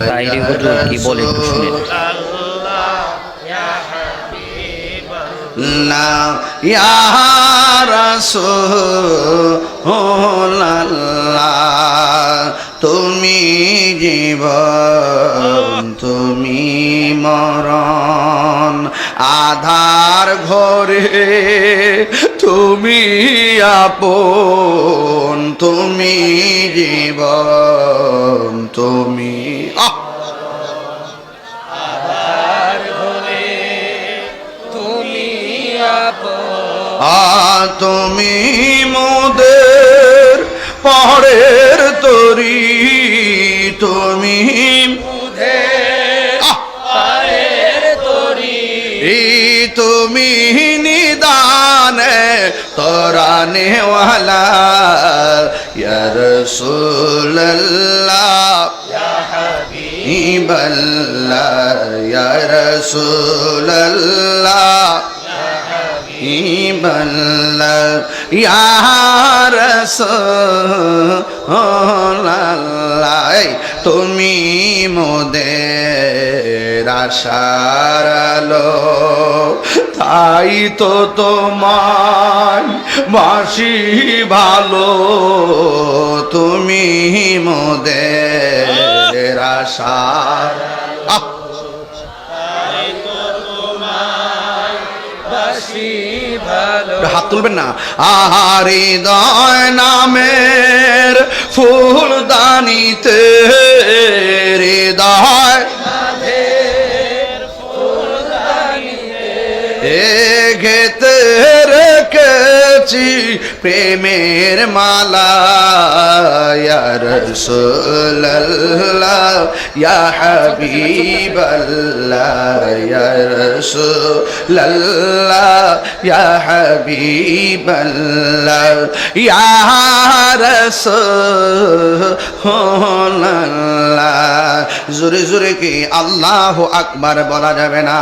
তাইরে হুজুর কি বলে একটু শুনেন তুমি জীবন তুমি মরণ আধার ঘরে তুমি আপন। তুমি জীবন তুমি আহ! তুমি মোদের পরের তরি তুমি আহ! এই তুমি সুল্লাহ হাবিবাল্লাহ ইয়া রাসূলুল্লাহ হাবিবাল্লাহ ইয়া রাসূলুল্লাহ এই তুমি আলো, তাই তো তোমায় বাসি ভালো তুমি মোদের আশার! হাত তুলবেন না আহারি দয় নামের ফুলদানিতে হৃদয় ঘেতে রেখেছি প্রেমের মালা রাসূলুল্লাহ, ইয়া হাবিবাল্লাহ, ইয়া রাসূলুল্লাহ, ইয়া হাবিবাল্লাহ, ইয়া রাসূলুল্লাহ। জোরে জোরে কি আল্লাহু আকবার বলা যাবে না?